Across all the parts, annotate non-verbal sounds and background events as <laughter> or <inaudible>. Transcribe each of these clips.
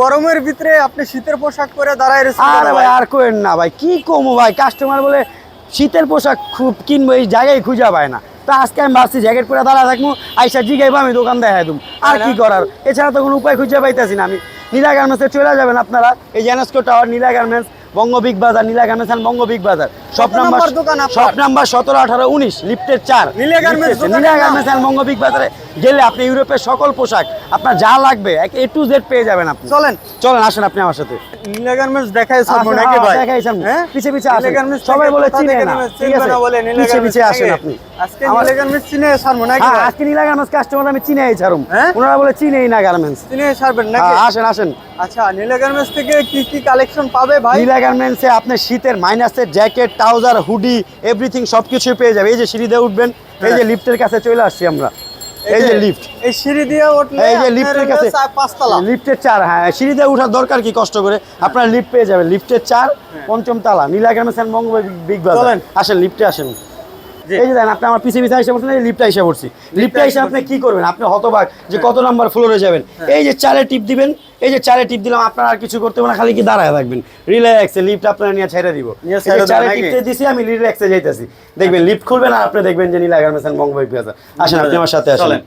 গরমের ভিতরে আপনি শীতের পোশাক পরে দাঁড়ায় আরে ভাই আর করেন না ভাই কি কমো ভাই? কাস্টমার বলে শীতের পোশাক খুব কিনবো এই জায়গায় খুঁজে পায় না। তা আজকে আমি ভাবছি জ্যাকেট পরে দাঁড়া থাকব আইসা জিগাইবো আমি দোকান দেখাই দেবো। আর কি করার? এছাড়া তো কোনো উপায় খুঁজে পাইতেছি না আমি। নীলা গার্মেন্টসে চলে যাবেন আপনারা এই জেনেস্কো tower Nila Garments Banga Big Bazaar Nila Garments বঙ্গ বিগ বাজার। সব কত নাম্বার নাম্বার দোকান আপনার? সব নাম্বার সতেরো আঠারো উনিশ লিফটের চার। নীলা গার্মেন্টস লিফটের- দোকানের নীলা নাম? গার্মেন্টস অ্যান্ড বঙ্গ বিগ বাজারে গেলে আপনি ইউরোপের সকল পোশাক আপনার যা লাগবে এ টু জেড পেয়ে যাবেন আপনি। চলেন। চলেন আসেন আপনি আমার সাথে। নীলা গার্মেন্টস দেখাই নাকি হ্যাঁ, ভাই? হ্যাঁ? পিছে পিছে আসেন। সবাই বলে চিনে থেকে না, ঠিক আছে? না বলে নীলা পিছে পিছে আসেন আপনি। আজকে নীলা গার্মেন্টস চিনে সারমো নাকি হ্যাঁ, আজকে নীলা গার্মেন্টস কাস্টমার আমি ছাড়ুম? ওনারা বলে চিনেই না গার্মেন্টস। চিনে সারবেন নাকি? আসেন আসেন। আচ্ছা নীলা গার্মেন্টস থেকে কি কি কালেকশন পাবে ভাই? নীলা গার্মেন্টসে আপনি শীতের মাইনাসের জ্যাকেট ট্রাউজার হুডি এভরিথিং সব কিছুই পেয়ে যাবে। এই যে সিঁড়ি দিয়ে উঠবেন এই যে লিফটের কাছে চলে আসছি আমরা। এই যে লিফট এই সিঁড়ি দিয়ে উঠলে এই যে লিফটের কাছে পাঁচতলা। লিফটের চার হ্যাঁ সিঁড়ি দিয়ে ওঠার দরকার কি কষ্ট করে? আপনারা লিফট পেয়ে যাবেন। লিফটের চার পঞ্চম তালা নীলা সেন বঙ্গ বিগ বাজার। আসেন লিফটে আসেন। এই যে দেন আপনি আমার পিছে পিছে এসে পড়ছেন এই এসে পড়ছি। লিফটে এসে আপনি কি করবেন? আপনি হতবাক যে কত নাম্বার ফ্লোরে যাবেন। এই যে চারে টিপ দিবেন এই যে চারে টিপ দিলাম আপনার আর কিছু করতে না খালি কি দাঁড়ায় থাকবেন। রিল্যাক্সে লিফ্ট আপনারা নিয়ে ছেড়ে দিব। নিয়ে এই যে ছেড়ে দেন চারে টিপতে দিছি আমি রিল্যাক্সে যাইতেছি। দেখবেন লিফ্ট খুলবেন আর আপনি দেখবেন যে নীলা গার্মেন্টস আসেন আপনি আমার সাথে আসেন। হ্যাঁ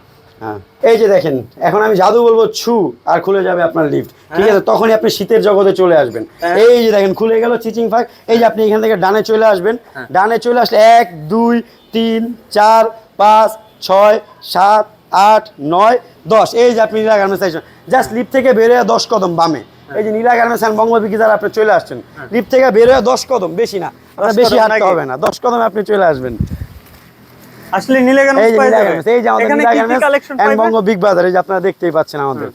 এই যে দেখেন এখন আমি জাদু বলব ছু আর খুলে যাবে আপনার লিফট ঠিক আছে তখনই আপনি শীতের জগতে চলে আসবেন। হ্যাঁ। এই যে দেখেন খুলে গেল চিচিং ফাঁক। এই যে আপনি এখান থেকে ডানে চলে আসবেন। হ্যাঁ। ডানে চলে আসলে এক দুই তিন চার পাঁচ ছয় সাত আট নয় দশ। এই যে আপনি নীলা গার্মেন্টস আসছেন জাস্ট লিফট থেকে বেরোয় দশ কদম বামে। হ্যাঁ। এই যে নীলা গার্মেন্টস অ্যান্ড বঙ্গবিকি যারা আপনি চলে আসছেন লিফট থেকে বেরোয় দশ কদম বেশি না। বেশি হাঁটতে হবে না। দশ কদমে আপনি চলে আসবেন। আসলে এই যে এই যে আমাদের কালেকশন বঙ্গ বিগ বাজার যে আপনারা দেখতেই পাচ্ছেন আমাদের।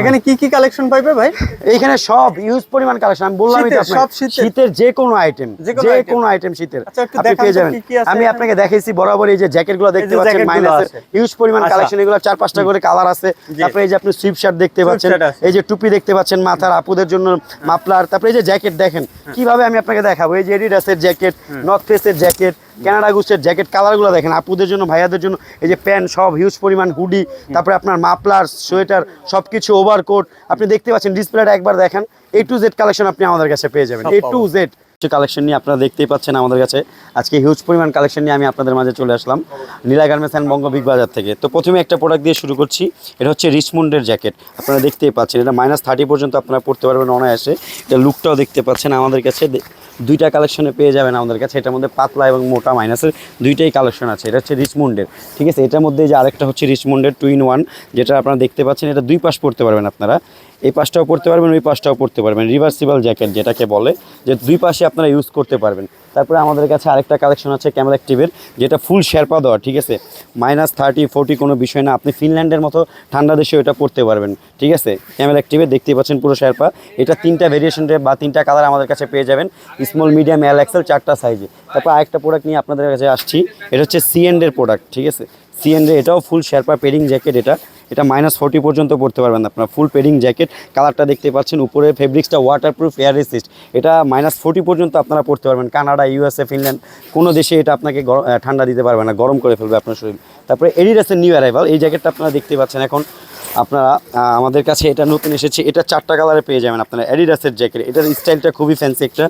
এখানে কি কি কালেকশন পাইবে ভাই? এইখানে সব ইউজ পরিমাণ কালেকশন আমি বললামই তো আপনাকে, সব শীতের। শীতের যে কোনো আইটেম যে কোনো আইটেম শীতের। আচ্ছা, আপনি পেয়ে যাবেন। আমি আপনাকে দেখাইছি বরাবর এই যে জ্যাকেটগুলো দেখতে পাচ্ছেন। ইউজ পরিমাণ আচ্ছা। কালেকশন এগুলো চার পাঁচটা করে কালার আছে। তারপরে এই যে আপনি সুইপ শার্ট দেখতে পাচ্ছেন এই যে টুপি দেখতে পাচ্ছেন মাথার আপুদের জন্য মাফলার তারপরে এই যে জ্যাকেট দেখেন কীভাবে আমি আপনাকে দেখাবো? এই যে এডিডাসের জ্যাকেট নর্থ ফেসের জ্যাকেট কানাডা গুসের জ্যাকেট কালারগুলো দেখেন আপুদের জন্য ভাইয়াদের জন্য এই যে প্যান্ট সব হিউজ পরিমাণ হুডি তারপরে আপনার মাফলার সোয়েটার সব কিছু ওভারকোট আপনি দেখতে পাচ্ছেন ডিসপ্লেটা একবার দেখেন এ টু জেড কালেকশন আপনি আমাদের কাছে পেয়ে যাবেন এ টু জেড কালেকশন নিয়ে আপনারা দেখতেই পাচ্ছেন আমাদের কাছে। আজকে হিউজ পরিমাণ কালেকশন নিয়ে আমি আপনাদের মাঝে চলে আসলাম। Nila Garments and Banga Big Bazaar থেকে। তো প্রথমে একটা প্রোডাক্ট দিয়ে শুরু করছি। এটা হচ্ছে রিচমন্ডের জ্যাকেট আপনারা দেখতেই পাচ্ছেন, এটা মাইনাস থার্টি পর্যন্ত আপনারা পড়তে পারবেন অনায়াসে। এটা লুকটাও দেখতে পাচ্ছেন আমাদের কাছে। দুইটা কালেকশনে পেয়ে যাবেন আমাদের কাছে। এটার মধ্যে পাতলা এবং মোটা মাইনাসের দুইটাই কালেকশন আছে। এটা হচ্ছে রিচমন্ডের ঠিক আছে? এটার মধ্যে যে আরেকটা হচ্ছে রিচমন্ডের টু ইন ওয়ান যেটা আপনারা দেখতে পাচ্ছেন, এটা দুই পাশ পড়তে পারবেন আপনারা। এই পাশটাও পড়তে পারবেন, ওই পাশটাও পড়তে পারবেন। রিভার্সিবল জ্যাকেট যেটাকে বলে, যে দুই পাশে আপনারা ইউজ করতে পারবেন। তারপরে আমাদের কাছে আরেকটা কালেকশন আছে ক্যামেল অ্যাক্টিভের যেটা ফুল শেরপা দেওয়া, ঠিক আছে? মাইনাস থার্টি ফোর্টি কোনো বিষয় না, আপনি ফিনল্যান্ডের মতো ঠান্ডা দেশে ওটা পড়তে পারবেন, ঠিক আছে? ক্যামেল অ্যাক্টিভে দেখতেই পাচ্ছেন পুরো শেরপা এটা তিনটা ভেরিয়েশনের বা তিনটা কালার আমাদের কাছে পেয়ে যাবেন। স্মল মিডিয়াম এল এক্সেল চারটা সাইজে তারপর আরেকটা প্রোডাক্ট নিয়ে আপনাদের কাছে আসছি, এটা হচ্ছে সিএন্ডের প্রোডাক্ট ঠিক আছে? সিএনডে এটাও ফুল শেরপা পেডিং জ্যাকেট এটা। এটা মাইনাস ফোর্টি পর্যন্ত পড়তে পারবেন আপনার। ফুল পেডিং জ্যাকেট কালারটা দেখতে পাচ্ছেন, উপরে ফেব্রিক্সটা ওয়াটারপ্রুফ এয়ার রেসিস্ট এটা মাইনাস ফোর্টি পর্যন্ত আপনারা পড়তে পারবেন। কানাডা ইউএসএ ফিনল্যান্ড কোনো দেশে এটা আপনাকে ঠান্ডা দিতে পারবে না, গরম করে ফেলবে আপনার শরীর। তারপরে এডিডাসের নিউ অ্যারাইভাল এই জ্যাকেটটা আপনারা দেখতে পাচ্ছেন এখন আপনারা আমাদের কাছে এটা নতুন এসেছে। এটা চারটা কালারে পেয়ে যাবেন আপনারা। অ্যাডিডাসের জ্যাকেট এটার স্টাইলটা খুবই ফ্যান্সি একটা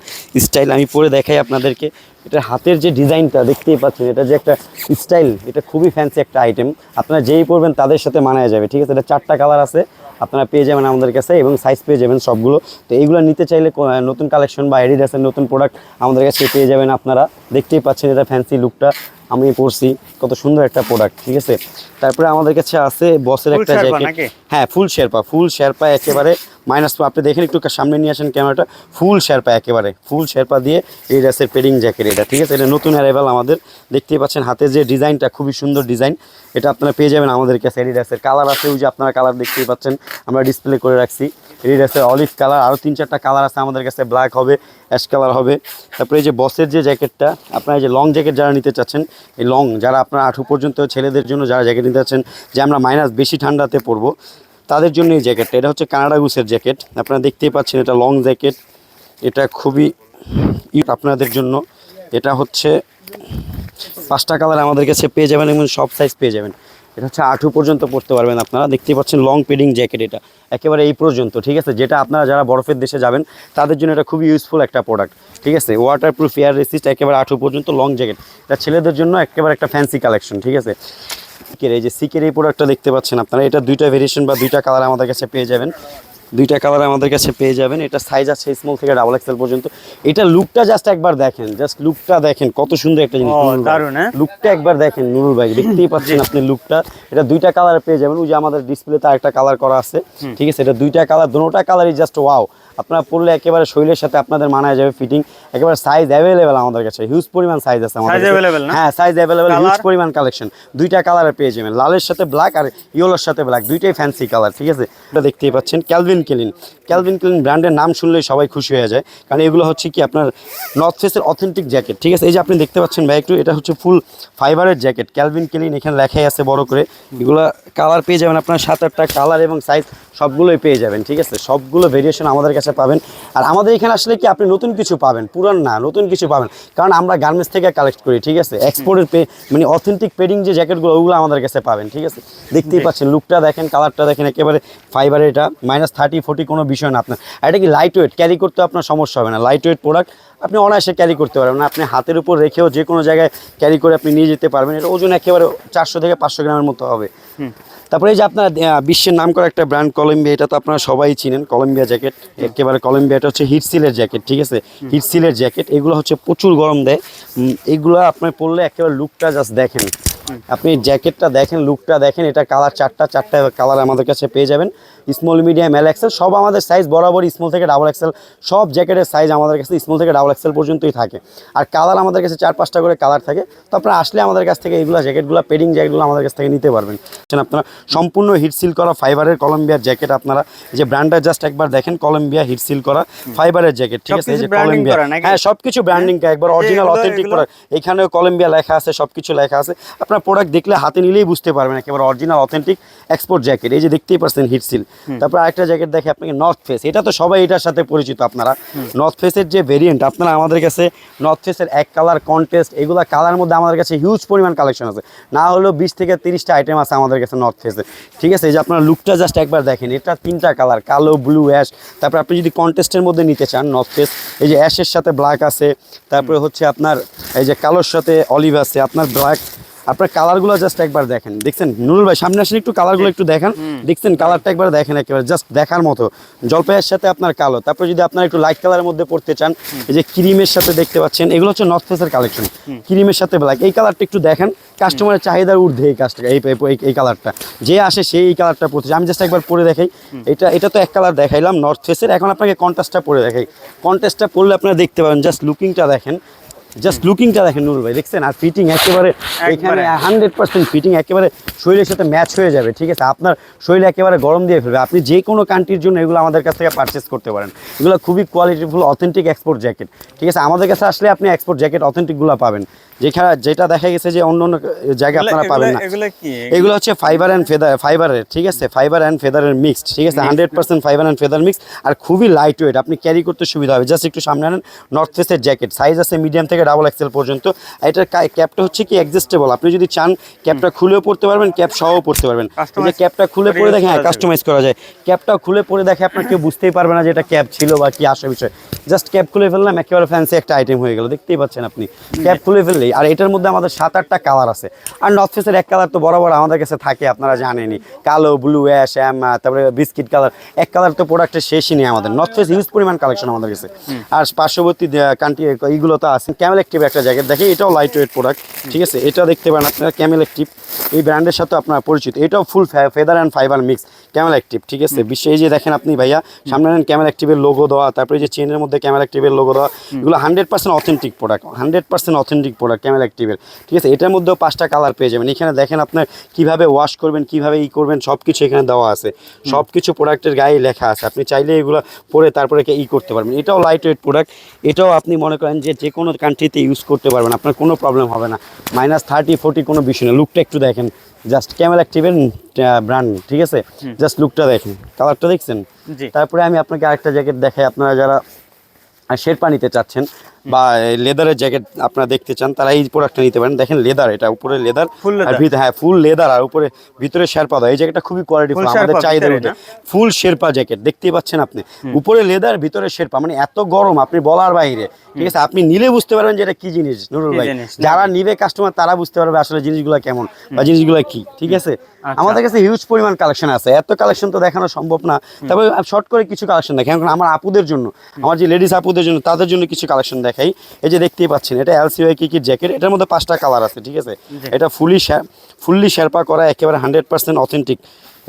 স্টাইল আমি পরে দেখাই আপনাদেরকে। এটা হাতের যে ডিজাইনটা দেখতেই পাচ্ছেন, এটা যে একটা স্টাইল এটা খুবই ফ্যান্সি একটা আইটেম আপনারা যেই পরবেন, তাদের সাথে মানায় যাবে, ঠিক আছে? এটা চারটা কালার আছে। আপনারা পেয়ে যাবেন আমাদের কাছে এবং সাইজ পেয়ে যাবেন সবগুলো। তো এইগুলো নিতে চাইলে নতুন কালেকশন বা এডিডাসের নতুন প্রোডাক্ট আমাদের কাছে পেয়ে যাবেন আপনারা। দেখতেই পাচ্ছেন এটা ফ্যান্সি লুকটা আমি পরছি। কত সুন্দর একটা প্রোডাক্ট ঠিক আছে? তারপরে আমাদের কাছে আছে বসের একটা জ্যাকেট হ্যাঁ ফুল শেরপা ফুল শেরপা একেবারে মাইনাস আপনি দেখেন একটু সামনে নিয়ে আসেন ক্যামেরাটা ফুল শেরপা একেবারে ফুল শেরপা দিয়ে এই ড্রেসের পেডিং জ্যাকেট এটা, ঠিক আছে? এটা নতুন অ্যারাইভাল আমাদের, দেখতেই পাচ্ছেন হাতের যে ডিজাইনটা, খুবই সুন্দর ডিজাইন। এটা আপনারা পেয়ে যাবেন আমাদের কাছে এডিডাসের কালার আছে, ওই যে আপনারা কালার দেখতেই পাচ্ছেন, আমরা ডিসপ্লে করে রাখছি। এডিডাসের অলিভ কালার আরও তিন চারটা কালার আছে আমাদের কাছে ব্ল্যাক হবে অ্যাশ কালার হবে। তারপরে এই যে বসের যে জ্যাকেটটা আপনারা এই যে লং জ্যাকেট যারা নিতে চাচ্ছেন, এই লং যারা আপনারা আঠু পর্যন্ত ছেলেদের জন্য যারা জ্যাকেট নিতে চাচ্ছেন, যে আমরা মাইনাস বেশি ঠান্ডাতে পরবো তাদের জন্য এই জ্যাকেটটা, এটা হচ্ছে কানাডা গুসের জ্যাকেট। আপনারা দেখতেই পাচ্ছেন এটা লং জ্যাকেট। এটা খুবই আপনাদের জন্য। এটা হচ্ছে পাঁচটা কালার আমাদের কাছে পেয়ে যাবেন এবং সব সাইজ পেয়ে যাবেন। এটা হচ্ছে আঠু পর্যন্ত পড়তে পারবেন আপনারা। দেখতেই পাচ্ছেন লং পেডিং জ্যাকেট এটা। একেবারে এই পর্যন্ত, ঠিক আছে? যেটা আপনারা যারা বরফের দেশে যাবেন, তাদের জন্য এটা খুবই ইউজফুল একটা প্রোডাক্ট ঠিক আছে? ওয়াটার প্রুফ এয়ার রেসিস্ট একেবারে আঠু পর্যন্ত লং জ্যাকেট। এটা ছেলেদের জন্য একেবারে একটা ফ্যান্সি কালেকশন ঠিক আছে? সিকের এই যে সিকের এই প্রোডাক্টটা দেখতে পাচ্ছেন আপনারা এটা দুইটা ভেরিয়েশন বা দুইটা কালার আমাদের কাছে পেয়ে যাবেন। দুইটা কালার আমাদের কাছে পেয়ে যাবেন এটা সাইজ আছে স্মল থেকে ডাবল এক্সেল পর্যন্ত। এটা লুকটা জাস্ট একবার দেখেন জাস্ট লুকটা দেখেন কত সুন্দর একটা জিনিস দারুণ, হ্যাঁ? লুকটা একবার দেখেন নুরুল ভাই দেখতেই পাচ্ছেন আপনি লুকটা এটা দুইটা কালার পেয়ে যাবেন ওই যে আমাদের ডিসপ্লেতে আরেকটা কালার করা আছে ঠিক আছে? এটা দুইটা কালার দুটোটা কালারই জাস্ট ওয়াও আপনারা পড়লে একেবারে শরীরের সাথে আপনাদের মানায় যাবে ফিটিং একেবারে সাইজ অ্যাভেলেবেল আমাদের কাছে। হিউজ পরিমাণ সাইজ আছে আমাদের? হ্যাঁ সাইজ অ্যাভেলেবেল হিউজ পরিমাণ কালেকশন দুইটা কালারে পেয়ে যাবেন। লালের সাথে ব্ল্যাক আর ইয়েলোর সাথে ব্ল্যাক দুইটাই ফ্যান্সি কালার ঠিক আছে? এটা দেখতেই পাচ্ছেন ক্যালভিন ক্লিন ক্যালভিন ক্লিন ব্র্যান্ডের নাম শুনলেই সবাই খুশি হয়ে যায়। কারণ এগুলো হচ্ছে কি আপনার নর্থ ফেসের অথেন্টিক জ্যাকেট ঠিক আছে? এই যে আপনি দেখতে পাচ্ছেন ভাই একটু এটা হচ্ছে ফুল ফাইবারের জ্যাকেট ক্যালভিন ক্লিন এখানে লেখাই আছে বড় করে। এগুলো কালার পেয়ে যাবেন আপনার সাত আটটা কালার এবং সাইজ সবগুলোই পেয়ে যাবেন ঠিক আছে? সবগুলো ভেরিয়েশন আমাদের কাছে পাবেন। আর আমাদের এখানে আসলে কি আপনি নতুন কিছু পাবেন পুরান না নতুন কিছু পাবেন। কারণ আমরা গার্মেন্টস থেকে কালেক্ট করি ঠিক আছে? এক্সপোর্টের পে মানে অথেন্টিক পেডিং যে জ্যাকেটগুলো ওগুলো আমাদের কাছে পাবেন ঠিক আছে? দেখতেই পাচ্ছেন লুকটা দেখেন কালারটা দেখেন একেবারে ফাইবারের এটা মাইনাস থার্টি ফোর্টি কোনো বিষয় না আপনার। আর এটা কি লাইট ওয়েট ক্যারি করতে আপনার সমস্যা হবে না। লাইট ওয়েট প্রোডাক্ট আপনি অনায়াসে ক্যারি করতে পারবেন। আপনি হাতের উপর রেখেও যে কোনো জায়গায় ক্যারি করে আপনি নিয়ে যেতে পারবেন। এটা ওজন একেবারে চারশো থেকে পাঁচশো গ্রামের মতো হবে। তারপরে এই যে আপনার বিশ্বের নাম করা একটা ব্র্যান্ড কলম্বিয়া এটা তো আপনারা সবাই চিনেন কলম্বিয়া জ্যাকেট একেবারে কলম্বিয়াটা হচ্ছে হিটসিলের জ্যাকেট ঠিক আছে? হিটসিলের জ্যাকেট এগুলো হচ্ছে প্রচুর গরম দেয়। এগুলো আপনার পরলে একেবারে লুকটা জাস্ট দেখেন। আপনি জ্যাকেটটা দেখেন লুকটা দেখেন এটা কালার চারটা চারটা কালার আমাদের কাছে পেয়ে যাবেন। স্মল মিডিয়াম এল এক্সেল সব আমাদের সাইজ বরাবর স্মল থেকে ডাবল এক্সেল সব জ্যাকেটের সাইজ আমাদের কাছে স্মল থেকে ডাবল এক্সেল পর্যন্তই থাকে। আর কালার আমাদের কাছে চার পাঁচটা করে কালার থাকে তো আপনারা আসলে আমাদের কাছ থেকে এগুলো জ্যাকেটগুলো পেডিং জ্যাকেটগুলো আমাদের কাছ থেকে নিতে পারবেন। আপনারা সম্পূর্ণ হিট সিল করা ফাইবারের কলম্বিয়ার জ্যাকেট আপনারা যে ব্র্যান্ডটা জাস্ট একবার দেখেন কলম্বিয়া হিট সিল করা ফাইবারের জ্যাকেট ঠিক আছে? এই যে কলম্বিয়া করা? হ্যাঁ সবকিছু ব্র্যান্ডিং একবার অরিজিনাল এগুলো- অথেন্টিক প্রোডাক্ট এখানেও কলম্বিয়া লেখা আছে সবকিছু লেখা আছে। আপনার প্রোডাক্ট দেখলে হাতে নিলেই বুঝতে পারবেন একেবারে অরিজিনাল অথেন্টিক এক্সপোর্ট জ্যাকেট এই যে দেখতেই পাচ্ছেন হিট সিল তারপর আরেকটা জ্যাকেট দেখে আপনাকে নর্থ ফেস এটা তো সবাই এটার সাথে পরিচিত আপনারা। নর্থ ফেসের যে ভেরিয়েন্ট আপনারা আমাদের কাছে নর্থ ফেসের এক কালার কন্টেস্ট এগুলো কালার মধ্যে আমাদের কাছে হিউজ পরিমাণ কালেকশন আছে। না হলেও বিশ থেকে তিরিশটা আইটেম আছে আমাদের কাছে নর্থ ফেসে ঠিক আছে এই যে আপনার লুকটা জাস্ট একবার দেখেন এটা তিনটা কালার কালো ব্লু অ্যাশ তারপর আপনি যদি কন্টেস্টের মধ্যে নিতে চান নর্থ ফেস এই যে অ্যাশের সাথে ব্ল্যাক আছে। তারপরে হচ্ছে আপনার এই যে কালোর সাথে অলিভ আছে আপনার ব্ল্যাক আপনার কালারগুলো জাস্ট একবার দেখেন। দেখছেন? নুরুল ভাই সামনে আসেন একটু কালারগুলো একটু দেখেন। দেখছেন? কালারটা একবার দেখেন একেবারে জাস্ট দেখার মতো। জলপাইয়ের সাথে আপনার কালো। তারপর যদি আপনার একটু লাইট কালারের মধ্যে পড়তে চান এই যে ক্রিমের সাথে দেখতে পাচ্ছেন এগুলো হচ্ছে নর্থ ফেসের কালেকশন ক্রিমের সাথে ব্ল্যাক এই কালারটা একটু দেখেন কাস্টমারের চাহিদার ঊর্ধ্বে এই কাজটা এই এই- কালারটা যে আসে সেই এই কালারটা পড়তেছে আমি জাস্ট একবার পরে দেখাই। এটা এটা তো এক কালার দেখাইলাম নর্থ ফেসের এখন আপনাকে কন্ট্রাস্টটা পরে দেখাই। কন্ট্রাস্টটা পরলে আপনারা দেখতে পাবেন জাস্ট লুকিংটা দেখেন। জাস্ট লুকিংটা দেখেন নুরুল ভাই দেখছেন? আর ফিটিং একেবারে এখানে হান্ড্রেড পার্সেন্ট ফিটিং একেবারে শরীরের সাথে ম্যাচ হয়ে যাবে ঠিক আছে? আপনার শরীর একেবারে গরম দিয়ে ফেলবে। আপনি যে কোনো কান্ট্রির জন্য এগুলো আমাদের কাছ থেকে পারচেস করতে পারেন। এগুলো খুবই কোয়ালিটিফুল অথেন্টিক এক্সপোর্ট জ্যাকেট ঠিক আছে? আমাদের কাছে আসলে আপনি এক্সপোর্ট জ্যাকেট অথেন্টিকগুলো পাবেন। যেখানে যেটা দেখা গেছে যে অন্য অন্য জায়গায় আপনারা পাবেন না। এগুলো হচ্ছে ফাইবার অ্যান্ড ফেদার ফাইবারের ঠিক আছে? ফাইবার অ্যান্ড ফেদারের মিক্সড ঠিক আছে? Hundred percent fibre and feather mix আর খুবই লাইট ওয়েট আপনি ক্যারি করতে সুবিধা হবে। জাস্ট একটু সামনে আনেন নর্থ ফেসের জ্যাকেট সাইজ আছে মিডিয়াম থেকে ডাবল এক্সেল পর্যন্ত। এটার ক্যাপটা হচ্ছে কি অ্যাডজাস্টেবল আপনি যদি চান ক্যাপটা খুলেও পড়তে পারবেন ক্যাপ সহও পড়তে পারবেন। যে ক্যাপটা খুলে পরে দেখেন হ্যাঁ কাস্টমাইজ করা যায়। ক্যাপটা খুলে পরে দেখে আপনার কেউ বুঝতেই পারবে না যে এটা ক্যাপ ছিল বা কি আসে বিষয়। জাস্ট ক্যাপ খুলে ফেললাম একেবারে ফ্যান্সি একটা আইটেম হয়ে গেল দেখতেই পাচ্ছেন আপনি। ক্যাপ খুলে ফেললেই আর এটার মধ্যে আমাদের সাত আটটা কালার আছে। আর নর্থ ফেসের এক কালার তো বরাবর আমাদের কাছে থাকে আপনারা জানেনই। কালো ব্লু অ্যাশ অ্যাম তারপরে বিস্কিট কালার এক কালার তো প্রোডাক্টের শেষই নেই আমাদের। নর্থ ফেস হিউজ পরিমাণ কালেকশন আমাদের কাছে। আর পার্শ্ববর্তী কান্ট্রি এইগুলো তো আছে। ক্যামেল অ্যাক্টিভ একটা জ্যাকেট দেখে এটাও লাইট ওয়েট প্রোডাক্ট ঠিক আছে? এটা দেখতে পারেন আপনারা ক্যামেল অ্যাক্টিভ এই ব্র্যান্ডের সাথে আপনারা পরিচিত। এটাও full feather and fibre mix Camel Active ঠিক আছে? বিশ্বে এই যে দেখেন আপনি ভাইয়া সামনে ক্যামেল অ্যাক্টিভের লোগো দেওয়া তারপরে যে চেনের মধ্যে ক্যামেল অ্যাক্টিভের লোগো দেওয়া এগুলো hundred percent authentic product hundred percent authentic product Camel অ্যাক্টিভের ঠিক আছে এটার মধ্যেও পাঁচটা কালার পেয়ে যাবেন। এখানে দেখেন আপনার কীভাবে ওয়াশ করবেন কীভাবে ই করবেন সব কিছু এখানে দেওয়া আছে। সব কিছু প্রোডাক্টের গায়ে লেখা আছে। আপনি চাইলে এগুলো পরে তারপরে ই করতে পারবেন। এটাও লাইট ওয়েট প্রোডাক্ট এটাও আপনি মনে করেন যে যে কোনো কান্ট্রিতে ইউজ করতে পারবেন। আপনার কোনো প্রবলেম হবে না। মাইনাস থার্টি ফোর্টি কোনো বিষয় না। লুকটা একটু দেখেন। জাস্ট ক্যামেল অ্যাক্টিভের ব্র্যান্ড ঠিক আছে? জাস্ট লুকটা দেখেন। কালারটা দেখছেন? তারপরে আমি আপনাকে আরেকটা জ্যাকেট দেখাই। আপনারা যারা শেরপা নিতে চাচ্ছেন বা লেদারের জ্যাকেট আপনারা দেখতে চান তারা এই প্রোডাক্টটা নিতে পারেন। দেখেন লেদার এটা উপরে লেদার ফুল আর ভিতরে হ্যাঁ ফুল লেদার আর উপরে ভিতরে শেরপা দেওয়া। এই জ্যাকেটটা খুবই কোয়ালিটি Full আমাদের চাহিদার মধ্যে। ফুল শেরপা জ্যাকেট দেখতেই পাচ্ছেন আপনি। উপরে লেদার ভিতরে শেরপা মানে এত গরম আপনি বলার বাইরে। ঠিক আছে আপনি নিলে বুঝতে পারবেন যে এটা কি জিনিস নুরুল ভাই। যারা নিবে কাস্টমার তারা বুঝতে পারবে আসলে জিনিসগুলো কেমন বা জিনিসগুলো কি ঠিক আছে। আমাদের কাছে হিউজ পরিমাণ কালেকশন আছে। এত কালেকশন তো দেখানো সম্ভব না। তবে শর্ট করে কিছু কালেকশন দেখাই। এখন আমার আপুদের জন্য আমার যে লেডিস আপুদের জন্য তাদের জন্য কিছু কালেকশন দেখাই। এই যে দেখতেই পাচ্ছেন এটা এলসিওয়াই কি কি জ্যাকেট এটার মধ্যে পাঁচটা কালার আছে ঠিক আছে? এটা ফুলি ফুললি শেরপা করা একেবারে হান্ড্রেড পার্সেন্ট অথেন্টিক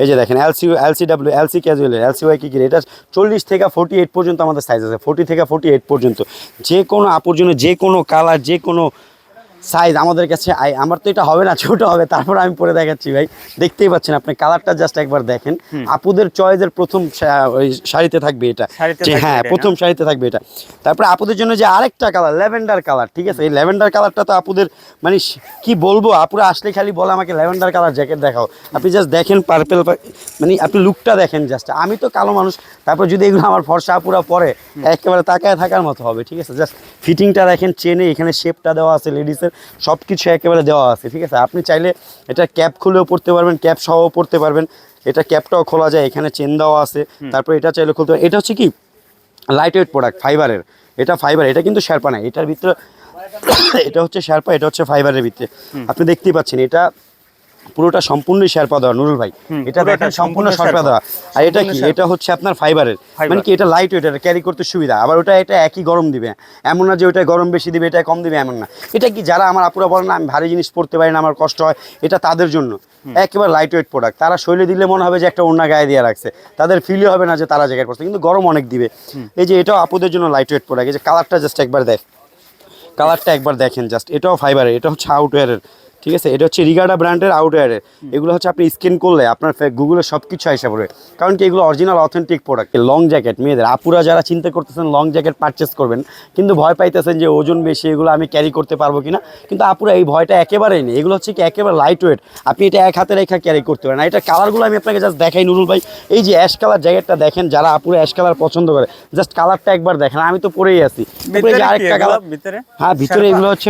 এই যে দেখেন LC LC W LC casual LC Y কি কি? এটা চল্লিশ থেকে ফোর্টি এইট পর্যন্ত আমাদের সাইজ আছে। ফোর্টি থেকে ফোর্টি এইট পর্যন্ত। যে কোনো আপুর জন্য যে কোনো কালার যে কোনো সাইজ আমাদের কাছে আই- আমার তো এটা হবে না ছোট হবে তারপর আমি পরে দেখাচ্ছি ভাই। দেখতেই পাচ্ছেন আপনি কালারটা জাস্ট একবার দেখেন। আপুদের চয়েসের প্রথম ওই শাড়িতে থাকবে এটা। হ্যাঁ প্রথম শাড়িতে থাকবে এটা। তারপরে আপুদের জন্য যে আরেকটা কালার ল্যাভেন্ডার কালার ঠিক আছে? এই ল্যাভেন্ডার কালারটা তো আপুদের মানে কি বলব আপুরা আসলে খালি বলে আমাকে ল্যাভেন্ডার কালার জ্যাকেট দেখাও। আপনি জাস্ট দেখেন পার্পেল মানে আপনি লুকটা দেখেন জাস্ট আমি তো কালো মানুষ তারপর যদি এগুলো আমার ফর্সা আপুরা পরে একেবারে তাকায় থাকার মতো হবে ঠিক আছে? জাস্ট ফিটিংটা দেখেন চেনে এখানে শেপটা দেওয়া আছে লেডিসের সব কিছু একেবারে দেওয়া আছে ঠিক আছে? আপনি চাইলে এটা ক্যাপ খুলেও পড়তে পারবেন ক্যাপ সহ পড়তে পারবেন। এটা ক্যাপটাও খোলা যায় এখানে চেন দেওয়া আছে। তারপর এটা চাইলে খুলতে এটা হচ্ছে কি? লাইট ওয়েট প্রোডাক্ট ফাইবারের এটা ফাইবার এটা কিন্তু শেরপা নাই। এটার ভিতরে <coughs> এটা হচ্ছে শেরপা এটা হচ্ছে ফাইবারের ভিতরে। আপনি দেখতেই পাচ্ছেন এটা পুরোটা সম্পূর্ণই শেরপা দেওয়া নুরুল ভাই। এটা দেখেন সম্পূর্ণ শেরপা শেরপা। দেওয়া। আর এটা কি? এটা হচ্ছে আপনার ফাইবারের মানে কি এটা লাইট ওয়েট এটা ক্যারি করতে সুবিধা। আবার ওটা এটা একই গরম দিবে। এমন না যে ওটা গরম বেশি দিবে এটা কম দিবে এমন না। এটা কি যারা আমার আপুরা বলেন না আমি ভারী জিনিস পড়তে পারি না আমার কষ্ট হয় এটা তাদের জন্য। একেবারে লাইট ওয়েট প্রোডাক্ট তারা শৈলে দিলে মনে হবে যে একটা অন্য গায়ে দিয়ে রাখছে। তাদের ফিলই হবে না যে তারা জায়গায় পড়ছে কিন্তু গরম অনেক দিবে। এই যে এটাও আপুদের জন্য লাইট ওয়েট প্রোডাক্ট এই যে কালারটা জাস্ট একবার দেখ। কালারটা একবার দেখেন জাস্ট এটাও ফাইবারের এটা হচ্ছে আউটওয়্যারের ঠিক আছে? এটা হচ্ছে রিগার্ডা ব্র্যান্ডের আউটওয়্যারের এগুলো হচ্ছে আপনি স্ক্যান করলে আপনার গুগলে সব কিছু আসা পড়বে। কারণ কি এগুলো original authentic product long jacket মেয়েদের। আপুরা যারা চিন্তা করতেছেন লং জ্যাকেট পারচেস করবেন কিন্তু ভয় পাইতেছেন যে ওজন বেশি এগুলো আমি ক্যারি করতে পারব কিনা। কিন্তু আপুরা এই ভয়টা একেবারেই নেই। এগুলো হচ্ছে কি একেবারে লাইট ওয়েট আপনি এটা এক হাতে রেখা ক্যারি করতে পারেন। এটা কালারগুলো আমি আপনাকে জাস্ট দেখাই নুরুল ভাই। এই যে অ্যাশ কালার জ্যাকেটটা দেখেন যারা আপুরা অ্যাশ কালার পছন্দ করে জাস্ট কালারটা একবার দেখেন। আমি তো পরেই আছি। আরেকটা কালার ভিতরে? হ্যাঁ ভিতরে এগুলো হচ্ছে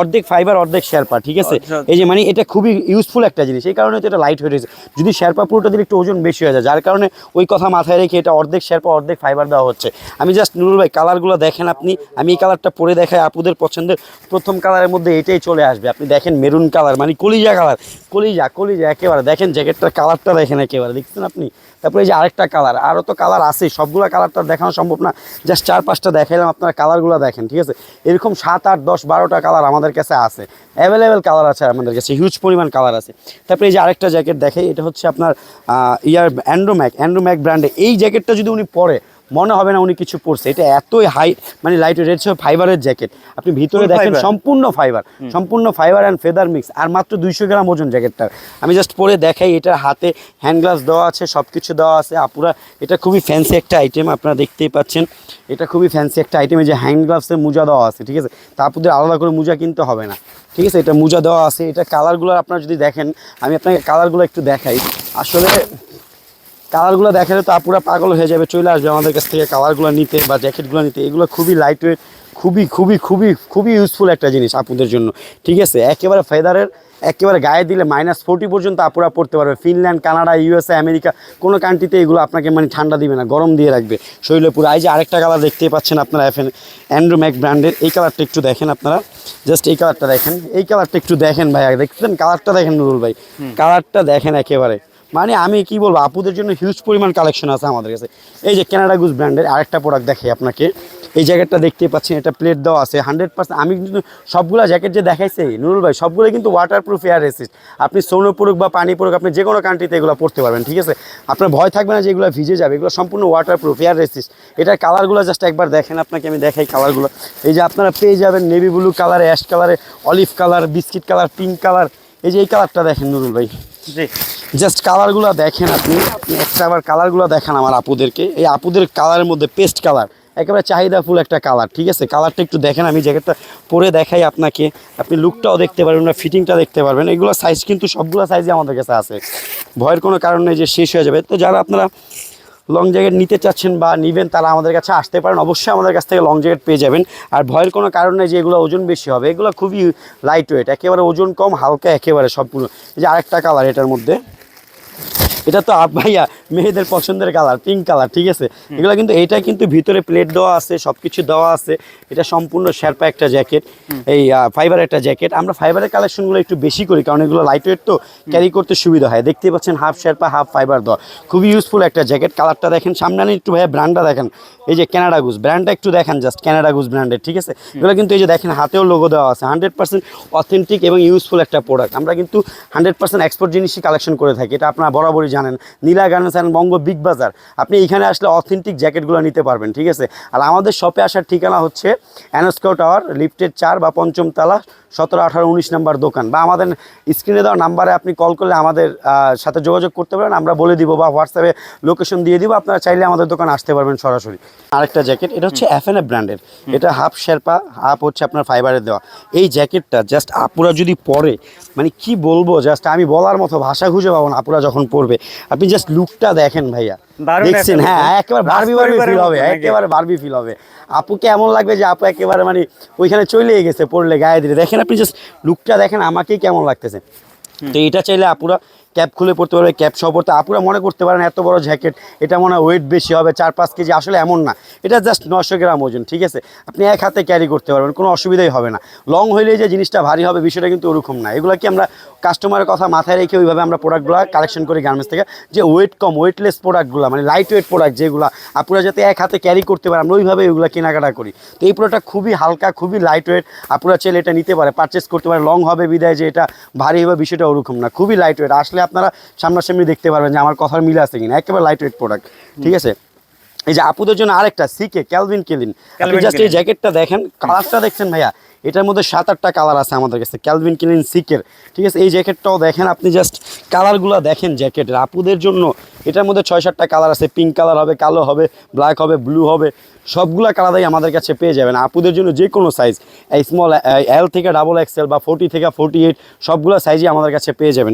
অর্ধেক ফাইবার অর্ধেক শেরপা ঠিক আছে? আচ্ছা। এই যে মানে এটা খুবই ইউজফুল একটা জিনিস। এই কারণে তো এটা লাইট হয়ে রয়েছে যদি শেরপা পুরোটা দিলে একটু ওজন বেশি হয়ে যায় যার কারণে ওই কথা মাথায় রেখে এটা অর্ধেক শেরপা অর্ধেক ফাইবার দেওয়া হচ্ছে। আমি জাস্ট নুরুল ভাই কালারগুলো দেখেন আপনি। আমি এই কালারটা পরে দেখাই আপুদের পছন্দের। প্রথম কালারের মধ্যে এটাই চলে আসবে। আপনি দেখেন মেরুন কালার মানে কলিজা কালার কলিজা কলিজা একেবারে। দেখেন জ্যাকেটটার কালারটা দেখেন একেবারে। দেখছেন আপনি? তারপরে এই যে আরেকটা কালার আরও তো কালার আছে সবগুলো কালারটা দেখানো সম্ভব না। জাস্ট চার পাঁচটা দেখাইলাম, আপনারা কালারগুলো দেখেন, ঠিক আছে? এরকম সাত, আট, দশ, বারোটা কালার আমাদের কাছে আছে। অ্যাভেলেবেল কালার আছে আমাদের কাছে হিউজ পরিমাণ কালার আছে। তারপরে এই যে আরেকটা জ্যাকেট দেখে এটা হচ্ছে আপনার ইয়ার অ্যান্ড্রোম্যাক অ্যান্ড্রোম্যাক ব্র্যান্ডে এই জ্যাকেটটা যদি উনি পরে মনে হবে না উনি কিছু পরছে। এটা এতই হাই মানে লাইট রেট ফাইবারের জ্যাকেট আপনি ভিতরে দেখেন সম্পূর্ণ ফাইবার সম্পূর্ণ ফাইবার অ্যান্ড ফেদার মিক্স আর মাত্র দুইশো গ্রাম ওজন জ্যাকেটটার আমি জাস্ট পরে দেখাই এটার হাতে হ্যান্ড গ্লাভস দেওয়া আছে সব কিছু দেওয়া আছে। আপুরা এটা খুবই ফ্যান্সি একটা আইটেম আপনারা দেখতেই পাচ্ছেন। এটা খুবই ফ্যান্সি একটা আইটেম যে হ্যান্ড গ্লাভসের মোজা দেওয়া আছে ঠিক আছে? তা আপুদের আলাদা করে মোজা কিনতে হবে না ঠিক আছে? এটা মোজা দেওয়া আছে এটা কালারগুলো আপনারা যদি দেখেন আমি আপনাকে কালারগুলো একটু দেখাই। আসলে কালারগুলো দেখালে তো আপুরা পাগল হয়ে যাবে চলে আসবে আমাদের কাছ থেকে কালারগুলো নিতে বা জ্যাকেটগুলো নিতে। এগুলো খুবই লাইট ওয়েট খুবই খুবই খুবই খুবই ইউজফুল একটা জিনিস আপুদের জন্য। ঠিক আছে? একেবারে ফেদারের একেবারে গায়ে দিলে মাইনাস ফোর্টি পর্যন্ত আপুরা পড়তে পারবে। ফিনল্যান্ড কানাডা ইউএসএ আমেরিকা কোনো কান্ট্রিতে এগুলো আপনাকে মানে ঠান্ডা দিবে না গরম দিয়ে রাখবে। শরীরে পুরো এই যে আরেকটা কালার দেখতেই পাচ্ছেন আপনারা এফএন অ্যান্ড্রোম্যাক ব্র্যান্ডের এই কালারটা একটু দেখেন আপনারা। জাস্ট এই কালারটা দেখেন। এই কালারটা একটু দেখেন ভাই দেখছেন? কালারটা দেখেন নুরুল ভাই। কালারটা দেখেন একেবারে। মানে আমি কি বলব, আপুদের জন্য হিউজ পরিমাণ কালেকশন আছে আমাদের কাছে। এই যে কানাডা গুজ ব্র্যান্ডের আরেকটা প্রোডাক্ট দেখে আপনাকে। এই জ্যাকেটটা দেখতেই পাচ্ছেন, এটা প্লেট দেওয়া আছে হান্ড্রেড পার্সেন্ট আমি কিন্তু সবগুলো জ্যাকেট যে দেখাইছে, নুরুল ভাই সবগুলো কিন্তু ওয়াটার প্রুফ এয়ার রেসিস্ট আপনি সৌন পড়ুক বা পানি পড়ুক আপনি যে কোনো কান্ট্রিতে এগুলো পড়তে পারবেন, ঠিক আছে? আপনার ভয় থাকবে না যে এগুলো ভিজে যাবে, এগুলো সম্পূর্ণ ওয়াটার প্রুফ এয়ার রেসিস্ট এটার কালারগুলো জাস্ট একবার দেখেন আপনাকে, আমি দেখাই কালারগুলো এই যে আপনারা পেয়ে যাবেন নেভি ব্লু কালার অ্যাশ কালারে olive colour biscuit colour pink colour এই যে এই কালারটা দেখেন নুরুল ভাই। জাস্ট কালারগুলো দেখেন আপনি। আপনি একটা আবার কালারগুলো দেখান আমার আপুদেরকে। এই আপুদের কালারের মধ্যে পেস্ট কালার একেবারে চাহিদাফুল একটা কালার ঠিক আছে? কালারটা একটু দেখেন, আমি জ্যাকেটটা পরে দেখাই আপনাকে। আপনি লুকটাও দেখতে পারবেন না ফিটিংটা দেখতে পারবেন। এগুলো সাইজ কিন্তু সবগুলো সাইজই আমাদের কাছে আছে। ভয়ের কোনো কারণ নেই যে শেষ হয়ে যাবে। তো যারা আপনারা লং জ্যাকেট নিতে চাচ্ছেন বা নেবেন, তারা আমাদের কাছে আসতে পারেন। অবশ্যই আমাদের কাছ থেকে লং জ্যাকেট পেয়ে যাবেন। আর ভয়ের কোনো কারণ নেই যে এগুলো ওজন বেশি হবে। এগুলো খুবই লাইট ওয়েট একেবারে ওজন কম, হালকা একেবারে সবগুলো এই যে আরেকটা কালার এটার মধ্যে। এটা তো ভাইয়া, মেয়েদের পছন্দের কালার পিঙ্ক কালার ঠিক আছে? এগুলো কিন্তু এটা কিন্তু ভিতরে প্লেট দেওয়া আছে সব কিছু দেওয়া আছে। এটা সম্পূর্ণ শেরপা একটা জ্যাকেট এই ফাইবার একটা জ্যাকেট আমরা ফাইবারের কালেকশনগুলো একটু বেশি করি, কারণ এগুলো লাইট ওয়েট তো ক্যারি করতে সুবিধা হয়। দেখতে পাচ্ছেন হাফ শেরপা হাফ ফাইবার দেওয়া। খুবই ইউজফুল একটা জ্যাকেট কালারটা দেখেন সামনে একটু ভাইয়া ব্র্যান্ডটা দেখেন। এই যে ক্যানাডা গুজ ব্র্যান্ডটা একটু দেখেন জাস্ট ক্যানাডা গুজ ব্র্যান্ডের ঠিক আছে? এগুলো কিন্তু এই যে দেখেন, হাতেও লোগো দেওয়া আছে। হান্ড্রেড পার্সেন্ট অথেন্টিক এবং ইউজফুল একটা প্রোডাক্ট আমরা কিন্তু হান্ড্রেড পার্সেন্ট এক্সপোর্ট জিনিসই কালেকশন করে থাকি। এটা আপনারা বরাবরই জানেন। Nila Garments and Banga Big Bazaar. আপনি এখানে আসলে অথেন্টিক জ্যাকেটগুলো নিতে পারবেন ঠিক আছে? আর আমাদের শপে আসার ঠিকানা হচ্ছে অ্যানোস্কো টাওয়ার লিফটের চার বা পঞ্চম তলা সতেরো আঠারো উনিশ নাম্বার দোকান। বা আমাদের স্ক্রিনে দেওয়া নাম্বারে আপনি কল করলে আমাদের সাথে যোগাযোগ করতে পারেন আমরা বলে দিব বা হোয়াটসঅ্যাপে লোকেশন দিয়ে দিব আপনারা চাইলে আমাদের দোকানে আসতে পারবেন সরাসরি। আরেকটা জ্যাকেট এটা হচ্ছে এফ এন ব্র্যান্ডের এটা হাফ শেরপা হাফ হচ্ছে আপনার ফাইবারের দেওয়া। এই জ্যাকেটটা জাস্ট আপুরা যদি পরে মানে কি বলব জাস্ট আমি বলার মতো ভাষা খুঁজে পাবো না আপুরা যখন পড়বে আপনি জাস্ট লুকটা দেখেন ভাইয়া। দেখছেন হ্যাঁ একেবারে বারবি বারবি ফিল হবে একেবারে বারবি ফিল হবে। আপুকে এমন লাগবে যে আপু একেবারে মানে ওইখানে চলে গেছে পড়লে গায়ে দিলে? দেখেন আপনি জাস্ট লুকটা দেখেন আমাকেই কেমন লাগতেছে। তো এটা চাইলে আপুরা ক্যাপ খুলে পড়তে পারবে, ক্যাপ সহ পড়তে আপুরা মনে করতে পারেন এত বড় জ্যাকেট, এটা মনে হয় ওয়েট বেশি হবে, চার পাঁচ কেজি, আসলে এমন না। এটা জাস্ট নশো গ্রাম ওজন, ঠিক আছে? আপনি এক হাতে ক্যারি করতে পারবেন, কোনো অসুবিধাই হবে না। লং হইলে যে জিনিসটা ভারী হবে, বিষয়টা কিন্তু ওরকম না। এগুলো কি আমরা কাস্টমারের কথা মাথায় রেখে ওইভাবে আমরা প্রোডাক্টগুলো কালেকশন করি গার্মেন্টস থেকে। যে ওয়েট কম ওয়েটলেস প্রোডাক্টগুলো মানে লাইট ওয়েট প্রোডাক্ট যেগুলো, আপুরা যাতে এক হাতে ক্যারি করতে পারে, আমরা ওইভাবে ওইগুলো কেনাকাটা করি। তো এই প্রোডাক্টটা খুবই হালকা, খুবই লাইট ওয়েট আপুরা চাইলে এটা নিতে পারে পারচেস করতে পারে। লং হবে বিদায় যে এটা ভারী হবে, বিষয়টা ওরকম না। খুবই লাইট ওয়েট আসলে আপনারা সামনাসামনি দেখতে পারবেন যে আমার কথার মিল আছে কিনা একেবারে লাইট ওয়েট প্রোডাক্ট ঠিক আছে? এই যে আপুদের জন্য আরেকটা সিকে ক্যালভিন কেলিন আপনি জাস্ট এই জ্যাকেটটা দেখেন কালারটা দেখছেন ভাইয়া? এটার মধ্যে সাত আটটা কালার আছে আমাদের কাছে ক্যালভিন কেলিন সিকের ঠিক আছে? এই জ্যাকেটটাও দেখেন আপনি জাস্ট কালারগুলো দেখেন জ্যাকেটের আপুদের জন্য এটার মধ্যে ছয় সাতটা কালার আছে পিঙ্ক কালার হবে কালো হবে ব্ল্যাক হবে ব্লু হবে সবগুলা কালারই আমাদের কাছে পেয়ে যাবেন। আপুদের জন্য যে কোনো সাইজ স্মল এল থেকে ডাবল এক্সেল বা ফোর্টি থেকে ফোর্টি এইট সবগুলো সাইজই আমাদের কাছে পেয়ে যাবেন।